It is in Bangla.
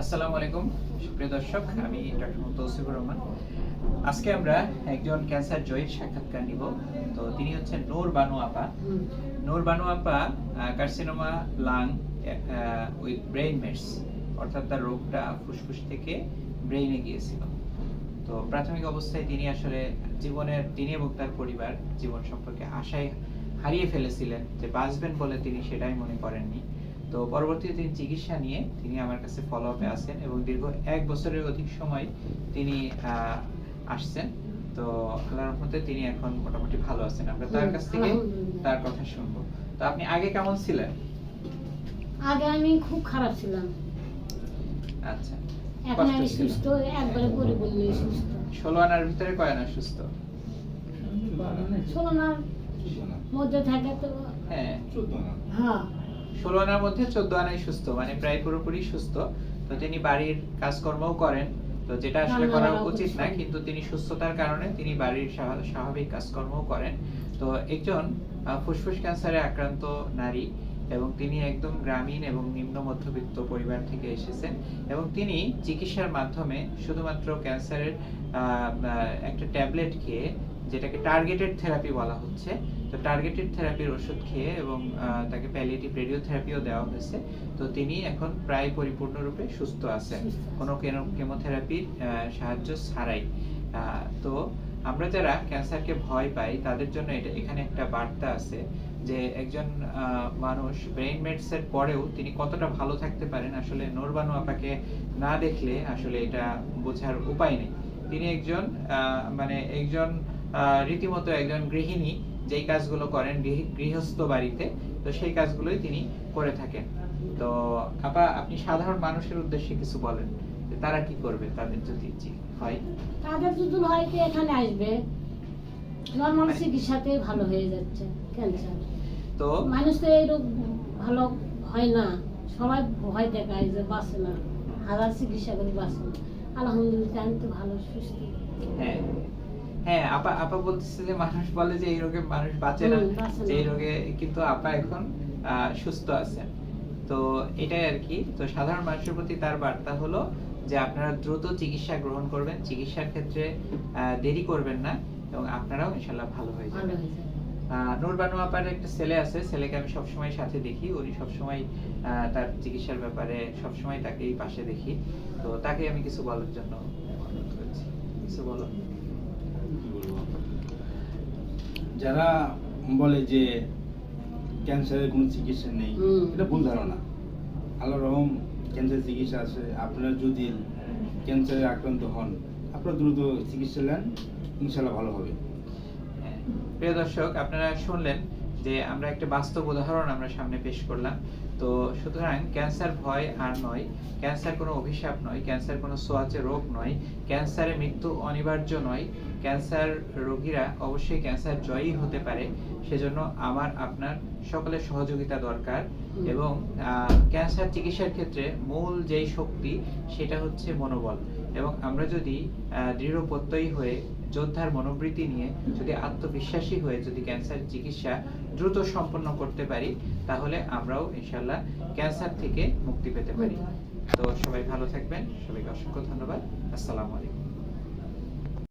আসসালামু আলাইকুম দর্শক, আমি ডক্টর রহমান। আজকে আমরা একজন ক্যান্সার জয়ীর সাক্ষাৎকার নিব। তো তিনি হচ্ছেন বানু আপা। বানু আপা carcinoma lung with brain mets, অর্থাৎ তার রোগটা ফুসফুস থেকে ব্রেইনে গিয়েছিল। তো প্রাথমিক অবস্থায় তিনি আসলে জীবনের, তিনি এবং তার পরিবার জীবন সম্পর্কে আশায় হারিয়ে ফেলেছিলেন। যে বাঁচবেন বলে তিনি সেটাই মনে করেননি। তো পরবর্তীতে তিনি চিকিৎসা নিয়ে তিনি আমার কাছে ফলো আপে আসেন এবং দীর্ঘ এক বছরের অধিক সময় তিনি আসছেন। তো আল্লাহর রহমতে তিনি এখন মোটামুটি ভালো আছেন। আমরা তার কাছ থেকে তার কথা শুনব। তো আপনি আগে কেমন ছিলেন? আগে আমি খুব খারাপ ছিলাম। আচ্ছা। এখন আমি সুস্থ একবারে পরিপূর্ণ সুস্থ। ষোলো আনার ভিতরে কয় আনা সুস্থ? ষোলনার মধ্যে থাকে তো হ্যাঁ। হ্যাঁ। ষোলো আনার মধ্যে চোদ্দ আনাই সুস্থ মানে প্রায় পুরোপুরি সুস্থ। তো তিনি বাড়ির কাজকর্মও করেন। তো যেটা আসলে করা উচিত না কিন্তু তিনি সুস্থতার কারণে তিনি বাড়ির স্বাভা- স্বাভাবিক কাজকর্মও করেন। তো একজন ফুসফুস ক্যান্সারে আক্রান্ত নারী এবং তিনি একদম গ্রামীণ এবং নিম্ন মধ্যবিত্ত পরিবার থেকে এসেছেন এবং তিনি চিকিৎসার মাধ্যমে শুধুমাত্র ক্যান্সারের একটা ট্যাবলেট খেয়ে যেটাকে টার্গেটেড থেরাপি বলা হচ্ছে তো টার্গেটেড থেরাপির ওষুধ খেয়ে এবং তাকে প্যালিয়েটিভ রেডিওথেরাপিও দেওয়া হয়েছে তো তিনি এখন প্রায় পরিপূর্ণরূপে সুস্থ আছেন। কোনো কেমোথেরাপির সাহায্য ছাড়াই আহ, তো আমরা যারা ক্যান্সারকে ভয় পাই তাদের জন্য এটা এখানে একটা বার্তা আছে যে একজন মানুষ ব্রেইন মেডস এর পরেও তিনি কতটা ভালো থাকতে পারেন, আসলে নোরবানু আপাকে না দেখলে আসলে এটা বোঝার উপায় নেই। তিনি একজন মানে একজন রীতিমতো একজন গৃহিণী, যেই কাজগুলো করেন গৃহস্থ বাড়িতে, তো সেই কাজগুলোই তিনি করে থাকেন। তো আপা, আপনি সাধারণ মানুষের উদ্দেশ্যে কিছু বলেন তারা কি করবে, তাদের যদি হয়। তাদের যদি হয় এখানে আসবে। নর্মাল চিকিৎসাতে ভালো হয়ে যাচ্ছে ক্যান্সার তো? মানুষ তো এই রোগ ভালো হয় না সবাই ভয় দেখায় যে বাঁচে না হাজার চিকিৎসা করে বাঁচে না। আলহামদুলিল্লাহ আমি তো ভালো সুস্থ। হ্যাঁ হ্যাঁ আপা আপা বলতেছে যে মানুষ বলে যে এই রোগে মানুষ বাঁচে না। যে এই রোগে কিন্তু আপা এখন সুস্থ আছেন। তো এটাই আর কি তো সাধারণ মানুষের প্রতি তার বার্তা হলো যে আপনারা দ্রুত চিকিৎসা গ্রহণ করবেন চিকিৎসার ক্ষেত্রে দেরি করবেন না। এবং আপনারাও ইনশাল্লাহ ভালো হয়ে যাবেন। যাবে। নূর বানু আপার একটা ছেলে আছে ছেলেকে আমি সবসময় সাথে দেখি। উনি সবসময় তার চিকিৎসার ব্যাপারে সবসময় তাকেই পাশে দেখি। তো তাকে আমি কিছু বলার জন্য অনুরোধ করছি। কিছু বলো যারা বলে যে ক্যান্সারের কোনো চিকিৎসা নেই এটা ভুল ধারণা। আল্লাহ রহম ক্যান্সার চিকিৎসা আছে। আপনারা যদি ক্যান্সারে আক্রান্ত হন আপনারা দ্রুত চিকিৎসা নেন ইনশাল্লাহ ভালো হবে। প্রিয় দর্শক, আপনারা শুনলেন যে আমরা একটা বাস্তব উদাহরণ আমরা সামনে পেশ করলাম তো সুতরাং ক্যান্সার ভয় আর নয়, ক্যান্সার কোনো অভিশাপ নয়, ক্যান্সার কোনো সোয়াচে রোগ নয়, ক্যান্সারে মৃত্যু অনিবার্য নয়, ক্যান্সার রোগীরা অবশ্যই ক্যান্সার জয়ী হতে পারে, সেজন্য আমার, আপনার সকলের সহযোগিতা দরকার এবং ক্যান্সার চিকিৎসার ক্ষেত্রে মূল যেই শক্তি সেটা হচ্ছে মনোবল এবং আমরা যদি দৃঢ় প্রত্যয়ী হয়ে যোদ্ধার মনোবৃত্তি নিয়ে যদি আত্মবিশ্বাসী হয়ে যদি ক্যান্সার চিকিৎসা দ্রুত সম্পন্ন করতে পারি, তাহলে আমরাও ইনশাল্লাহ ক্যান্সার থেকে মুক্তি পেতে পারি। তো সবাই ভালো থাকবেন, সবাইকে অসংখ্য ধন্যবাদ। আসসালামু আলাইকুম।